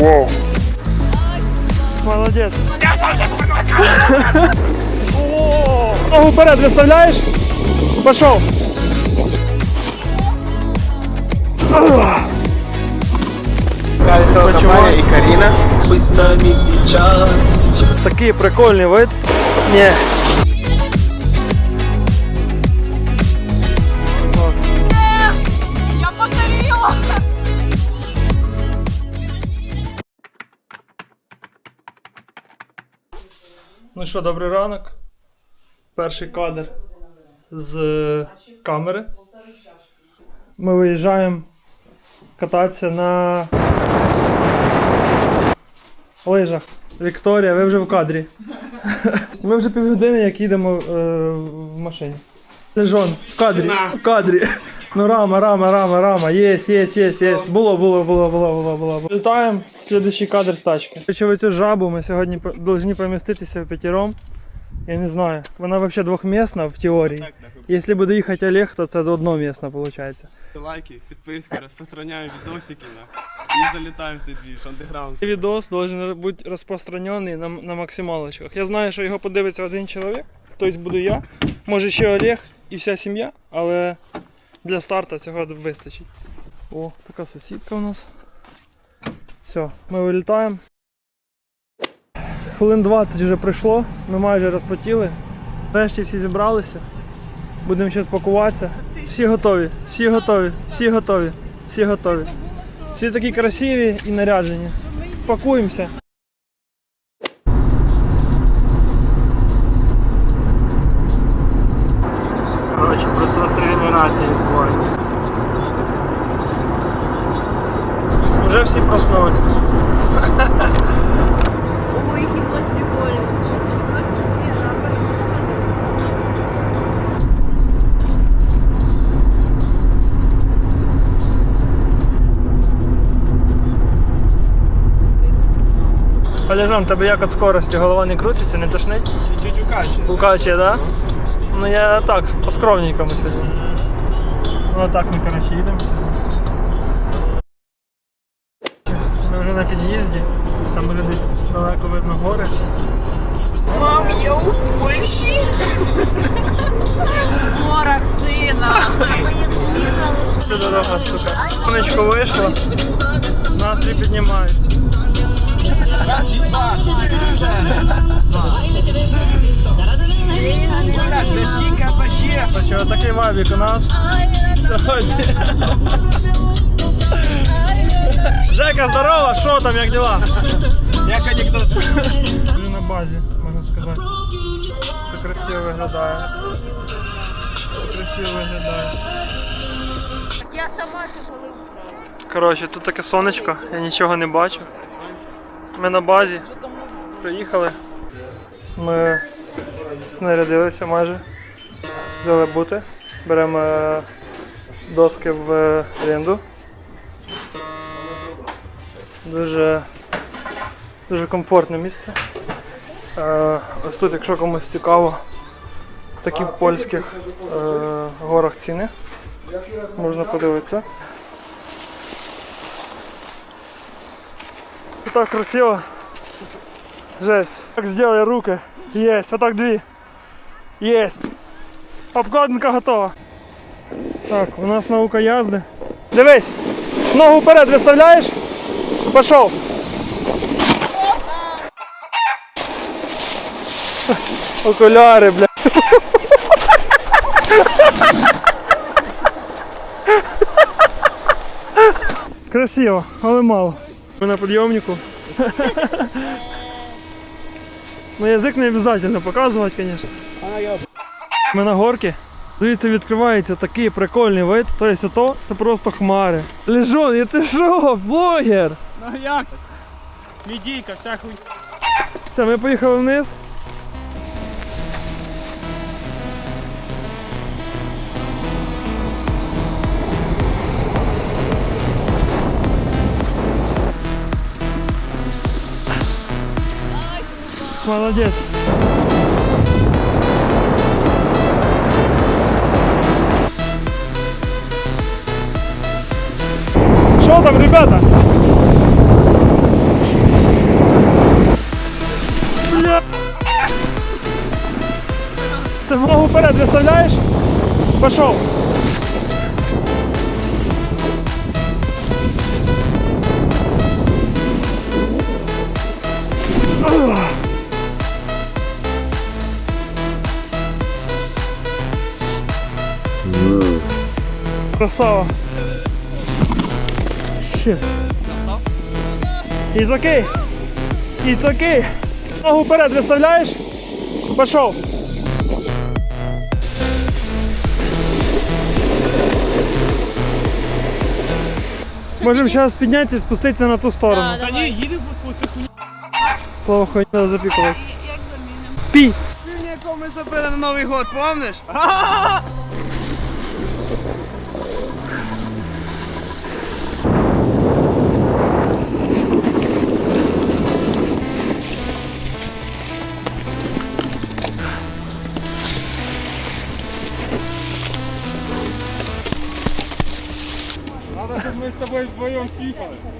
Воу. Молодець. О, Ногу вперед виставляєш? Пошов. Майя и Карина. Быть с нами сейчас Такий прикольний вид. Ні. Ну що, добрий ранок. Перший кадр з е, камери. Ми виїжджаємо кататися на лижах. Вікторія, ви вже в кадрі. Ми вже півгодини, як їдемо е, в машині. Лежон, в кадрі. В кадрі. Ну рама, рама, рама, рама. Єс, єс, єс, єс. Було, було, було, було, було, було. Літаємо. Слідуючий кадр з тачки. Короче, в цю жабу ми сьогодні по- повинні поміститися в п'ятіром. Я не знаю. Вона взагалі двохмісна в теорії. Якщо буде їхати Олег, то це одномісна виходить. Лайки, підписки, розпространяємо відосики на. І залітаємо в цей двіж, андеграунд. Відос должен бути розпространений на, на максималочках. Я знаю, що його подивиться один чоловік, тобто буду я, може ще Олег і вся сім'я, але для старту цього вистачить. О, така сусідка у нас. Все, ми вилітаємо. Хвилин 20 вже пройшло, ми майже розпотіли. Нарешті всі зібралися. Будемо зараз пакуватися. Всі готові, всі готові, всі готові, всі готові. Всі такі красиві і наряджені. Пакуємося. Коротше, процес регенерації відбувається. Уже всі пластиколі. Олежан, тебе як від скорості? Голова не крутиться, не тошнить? Чуть-чуть укачує. Лукаче, да? Ну я так, по скромненькому сьогодні. Ну так ми, коротше, їдемо. Ми вже на під'їзді. Там буде десь далеко видно гори. Мам, я у Польщі. Ворог сина. Це дорога, сука. Сонечко вийшло. Настрій піднімається. Защика, вообще. Короче, отакий вайбік у нас сьогодні. Жека, здорово, що там, як діла? Як анекдот. Вже на базі, можна сказати. Це красиво виглядає. Це красиво виглядає. Я сама це коли. Коротше, тут таке сонечко, я нічого не бачу. Ми на базі. Приїхали. Ми знарядилися майже. Взяли бути. Беремо доски в е, оренду. Дуже, дуже комфортне місце. Е, Ось тут, якщо комусь цікаво, в польських е, горах ціни. Можна подивитися. Так красиво. Жесть. Так сделали руки. Есть. Вот так две. Есть. Обкладинка готова. Так, у нас наука язди. Дивись. Ногу вперед виставляєш. Пошов. Окуляри, бля. Красиво, але мало. Ми на підйомнику. Ну язик не обов'язково показувати, звісно. Ми на горці. Звідси відкривається такий прикольний вид. Тобто ото це просто хмари. Лежон, і ти що, блогер? Ну як? Мідійка, вся хуй. Все, ми поїхали вниз. Молодець. Что там, ребята? Бля! Це ногу вперед виставляєш? Пішов. Красава. Shit. It's okay. It's okay. Ногу вперед виставляєш. Пішов. Можемо зараз піднятися і спуститися на ту сторону. Да, Та ні, їдемо по цю хуйню. Слово хуйня запікувати. Пій! Сьогодні яку ми забили на Новий год, помниш?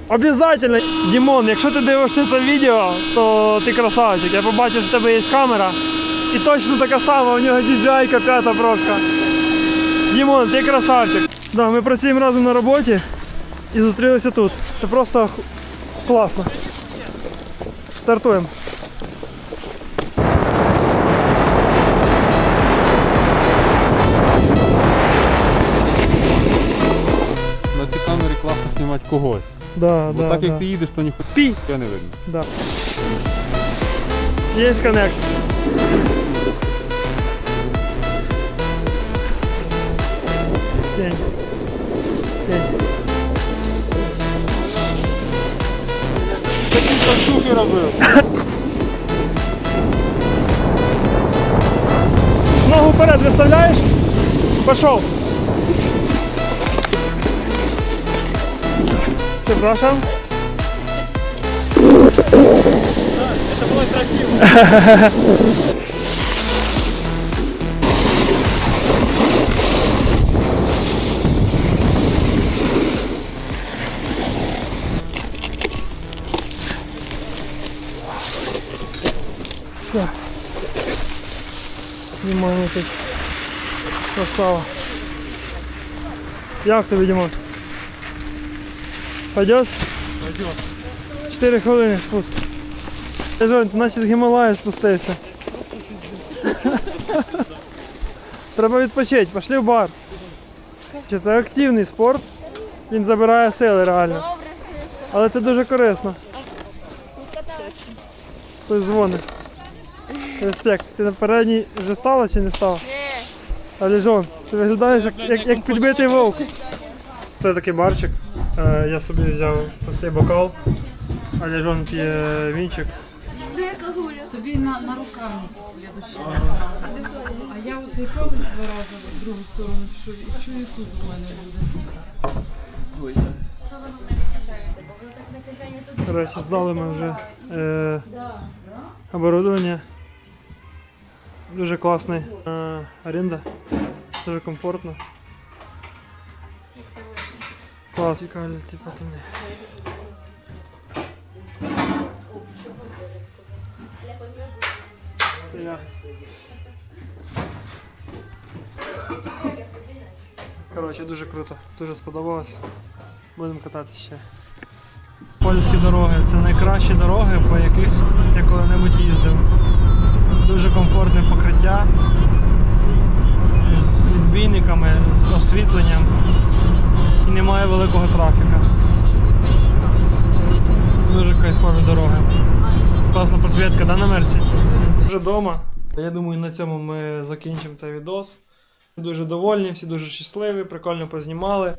Обязательно, Дімон, якщо ти дивишся це відео, то ти красавчик. Я побачив, що в тебе є камера. І точно така сама, у нього діджайка п'ята прошка. Дімон, ти красавчик. Да, ми працюємо разом на роботі і зустрілися тут. Це просто класно. Стартуємо. Когось. Да, Бо да, так да. як ти їдеш, то ніхуя Пій! не видно. Да. Є коннект. День. День. Штуки робив. Ногу вперед виставляєш. Пішов. Прzepraszam. Все. Знімаємо тут. Красава. Як тобі, Дімон? Пойдет? Пойдет. 4 хвилини спуск. Ти Жонь, ти наче з Гімалая спустився. Треба відпочити, пішли в бар. Чи Це активний спорт, він забирає сили реально. Але це дуже корисно. Хтось дзвонить. Респект. Ти на передній вже стала чи не стала? Ні. Але Жон, ти виглядаєш як, як, як підбитий вовк. Це такий барчик. Е, я собі взяв простий бокал. Але Жон п'є вінчик. Тобі на, на рукавник слідущий раз. А я оцей палець два рази в другу сторону пішов, і що і тут у мене буде. Коротше, здали ми вже е, оборудовання. Дуже класний. Е, оренда. Дуже комфортно. Клас, цікаві ці пацани. Коротше, дуже круто, дуже сподобалось. Будемо кататися ще. Польські дороги це найкращі дороги, по яких я коли-небудь їздив. Дуже комфортне покриття з відбійниками, з освітленням і немає великого трафіка. Дуже кайфові дороги. Класна підсвітка, да, на Мерсі? Вже вдома. Я думаю, на цьому ми закінчимо цей відос. Дуже довольні, всі дуже щасливі, прикольно познімали.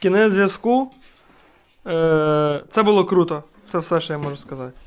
Кінець зв'язку. Е, Це було круто. Це все, що я можу сказати.